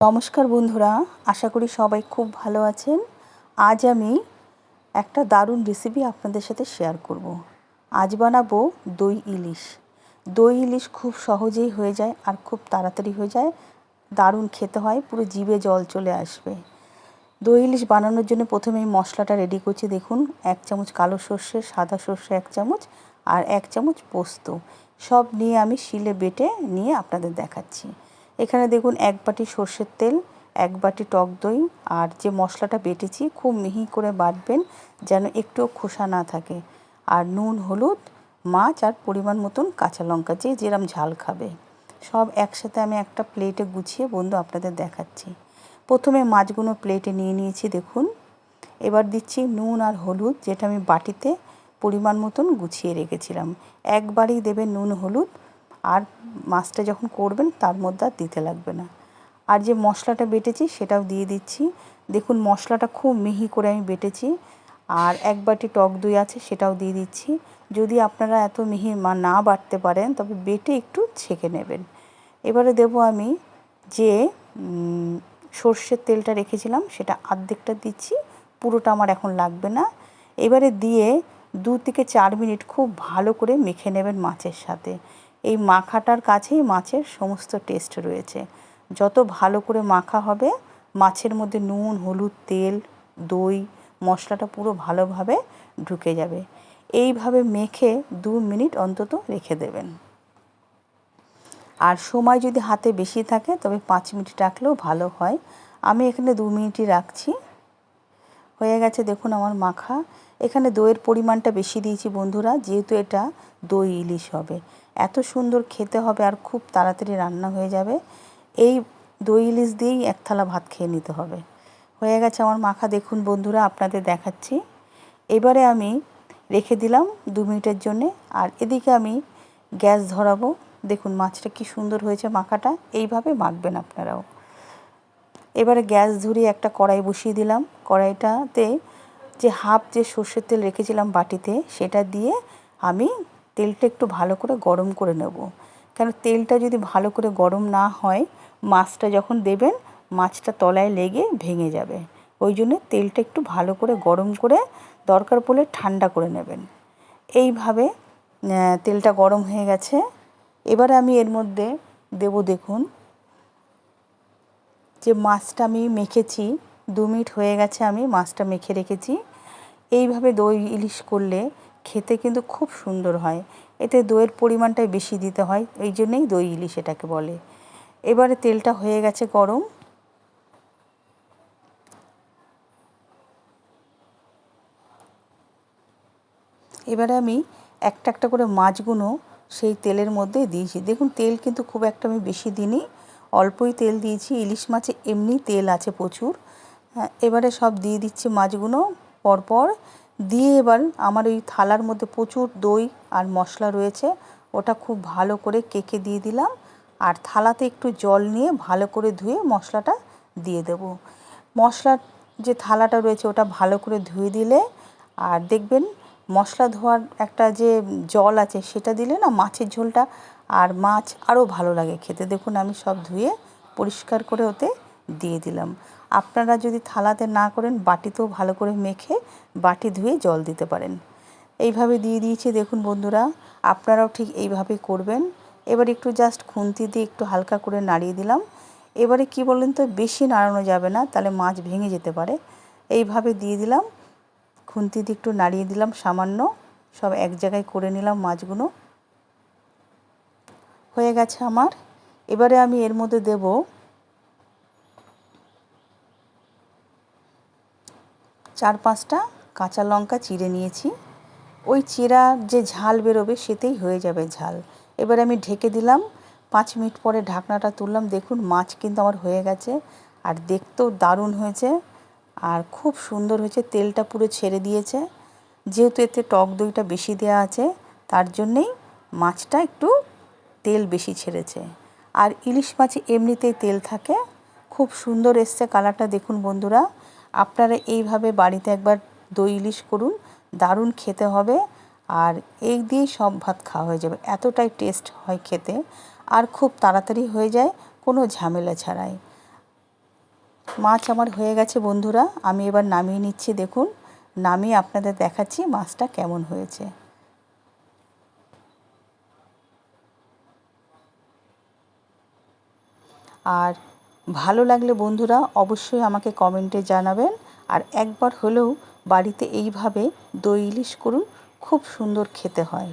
নমস্কার বন্ধুরা, আশা করি সবাই খুব ভালো আছেন। আজ আমি একটা দারুণ রেসিপি আপনাদের সাথে শেয়ার করব। আজ বানাবো দই ইলিশ। দই ইলিশ খুব সহজেই হয়ে যায় আর খুব তাড়াতাড়ি হয়ে যায়। দারুণ খেতে হয়, পুরো জিভে জল চলে আসবে। দই ইলিশ বানানোর জন্য প্রথমে এই মশলাটা রেডি করছি, দেখুন, এক চামচ কালো সর্ষে, সাদা সর্ষে এক চামচ আর এক চামচ পোস্ত। সব নিয়ে আমি শিলে বেটে নিয়ে আপনাদের দেখাচ্ছি। এখানে দেখুন এক বাটি সর্ষের তেল, এক বাটি টক দই, আর যে মশলাটা বেটেছি খুব মিহি করে বাটবেন যেন একটুও খোসা না থাকে। আর নুন, হলুদ, মাছ আর পরিমাণ মতন কাঁচা লঙ্কা যে যেরম ঝাল খাবে। সব একসাথে আমি একটা প্লেটে গুছিয়ে বন্ধু আপনাদের দেখাচ্ছি। প্রথমে মাছগুলো প্লেটে নিয়ে নিয়েছি দেখুন। এবার দিচ্ছি নুন আর হলুদ যেটা আমি বাটিতে পরিমাণ মতন গুছিয়ে রেখেছিলাম। একবারই দেবে নুন, হলুদ আর মাছটা যখন করবেন, তার মধ্যে আর দিতে লাগবে না। আর যে মশলাটা বেটেছি, সেটাও দিয়ে দিচ্ছি। দেখুন, মশলাটা খুব মিহি করে আমি বেটেছি। আর এক বাটি টক দই আছে, সেটাও দিয়ে দিচ্ছি। যদি আপনারা এত মিহি না বাটতে পারেন, তবে বেটে একটু ছেঁকে নেবেন। এবারে দেব আমি যে সর্ষের তেলটা রেখেছিলাম, সেটা আর্ধেকটা দিচ্ছি। পুরোটা আমার এখন লাগবে না। এবারে দিয়ে দু থেকে চার মিনিট খুব ভালো করে মেখে নেবেন মাছের সাথে। এই মাখাটার কাছেই মাছের সমস্ত টেস্ট রয়েছে। যত ভালো করে মাখা হবে, মাছের মধ্যে নুন, হলুদ, তেল, দই, মশলাটা পুরো ভালোভাবে ঢুকে যাবে। এইভাবে মেখে দু মিনিট অন্তত রেখে দেবেন। আর সময় যদি হাতে বেশি থাকে, তবে পাঁচ মিনিট রাখলেও ভালো হয়। আমি এখানে দু মিনিটই রাখছি। হয়ে গেছে দেখুন আমার মাখা। এখানে দইয়ের পরিমাণটা বেশি দিয়েছি বন্ধুরা, যেহেতু এটা দই ইলিশ হবে। এত সুন্দর খেতে হবে আর খুব তাড়াতাড়ি রান্না হয়ে যাবে। এই দই ইলিশ দিয়েই এক থালা ভাত খেয়ে নিতে হবে। হয়ে গেছে আমার মাখা, দেখুন বন্ধুরা, আপনাদের দেখাচ্ছি। এবারে আমি রেখে দিলাম দু মিনিটের জন্যে, আর এদিকে আমি গ্যাস ধরাবো। দেখুন মাছটা কি সুন্দর হয়েছে মাখাটা, এইভাবে মাখবেন আপনারাও। এবারে গ্যাস ধরিয়ে একটা কড়াই বসিয়ে দিলাম। কড়াইটাতে যে হাফ যে সর্ষের তেল রেখেছিলাম বাটিতে, সেটা দিয়ে আমি তেলটা একটু ভালো করে গরম করে নেব। কেন তেলটা যদি ভালো করে গরম না হয়, মাছটা যখন দেবেন, মাছটা তলায় লেগে ভেঙে যাবে। ওই জন্য তেলটা একটু ভালো করে গরম করে দরকার পড়লে ঠান্ডা করে নেবেন। এইভাবে তেলটা গরম হয়ে গেছে। এবারে আমি এর মধ্যে দেব দেখুন যে মাছটা আমি মেখেছি, দু মিনিট হয়ে গেছে আমি মাছটা মেখে রেখেছি। এইভাবে দই ইলিশ করলে খেতে কিন্তু খুব সুন্দর হয়। এতে দইয়ের পরিমাণটাই বেশি দিতে হয়, এই জন্যেই দই ইলিশ এটাকে বলে। এবারে তেলটা হয়ে গেছে গরম। এবারে আমি একটা একটা করে মাছগুলো সেই তেলের মধ্যে দিয়েছি। দেখুন, তেল কিন্তু খুব একটা আমি বেশি দিইনি। অল্পই তেল দিয়েছি, ইলিশ মাছে এমনি তেল আছে প্রচুর। হ্যাঁ এবারে সব দিয়ে দিচ্ছি মাছগুলো, পরপর দিয়ে এবার আমার ওই থালার মধ্যে প্রচুর দই আর মশলা রয়েছে, ওটা খুব ভালো করে কেকে দিয়ে দিলাম আর থালাতে একটু জল নিয়ে ভালো করে ধুয়ে মশলাটা দিয়ে দেব। মশলার যে থালাটা রয়েছে ওটা ভালো করে ধুয়ে দিলে আর দেখবেন মশলা ধোয়ার একটা যে জল আছে সেটা দিলে না মাছের ঝোলটা আর মাছ আরও ভালো লাগে। খেতে দেখুন আমি সব ধুয়ে পরিষ্কার করে ওতে দিয়ে দিলাম। আপনারা যদি থালাতে না করেন, বাটিতেও ভালো করে মেখে বাটি ধুয়ে জল দিতে পারেন। এইভাবে দিয়ে দিয়েছি দেখুন বন্ধুরা, আপনারাও ঠিক এইভাবে করবেন। এবার একটু জাস্ট খুন্তি দিয়ে একটু হালকা করে নাড়িয়ে দিলাম। এবারে কি বলেন তো, বেশি নাড়ানো যাবে না, তাহলে মাছ ভেঙে যেতে পারে। এইভাবে দিয়ে দিলাম। খুন্তি দিয়ে একটু নাড়িয়ে দিলাম সামান্য। সব এক জায়গায় করে নিলাম মাছগুলো। হয়ে গেছে আমার। এবারে আমি এর মধ্যে দেব চার পাঁচটা কাঁচা লঙ্কা চিড়ে নিয়েছি। ওই চিরা যে ঝাল বেরোবে সেতেই হয়ে যাবে ঝাল। এবার আমি ঢেকে দিলাম, পাঁচ মিনিট পরে ঢাকনাটা তুললাম। দেখুন, মাছ কিন্তু আমার হয়ে গেছে আর দেখতেও দারুণ হয়েছে আর খুব সুন্দর হয়েছে, তেলটা পুরো ছেড়ে দিয়েছে। যেহেতু এতে টক দইটা বেশি দেওয়া আছে, তার জন্যেই মাছটা একটু তেল বেশি ছেড়েছে। আর ইলিশ মাছে এমনিতেই তেল থাকে। খুব সুন্দর এসছে কালারটা, দেখুন বন্ধুরা। আপনারা এইভাবে বাড়িতে একবার দই ইলিশ করুন, দারুণ খেতে হবে। আর এই দিয়েই সব ভাত খাওয়া হয়ে যাবে। এতটাই টেস্ট হয় খেতে। আর খুব তাড়াতাড়ি হয়ে যায়, কোনো ঝামেলা ছাড়াই। মাছ আমার হয়ে গেছে বন্ধুরা, আমি এবার নামিয়ে নিচ্ছি। দেখুন, নামিয়ে আপনাদের দেখাচ্ছি মাছটা কেমন হয়েছে। আর ভালো লাগলে বন্ধুরা অবশ্যই আমাকে কমেন্টে জানাবেন। আর একবার হলেও বাড়িতে এইভাবে দই ইলিশ করুন, খুব সুন্দর খেতে হয়।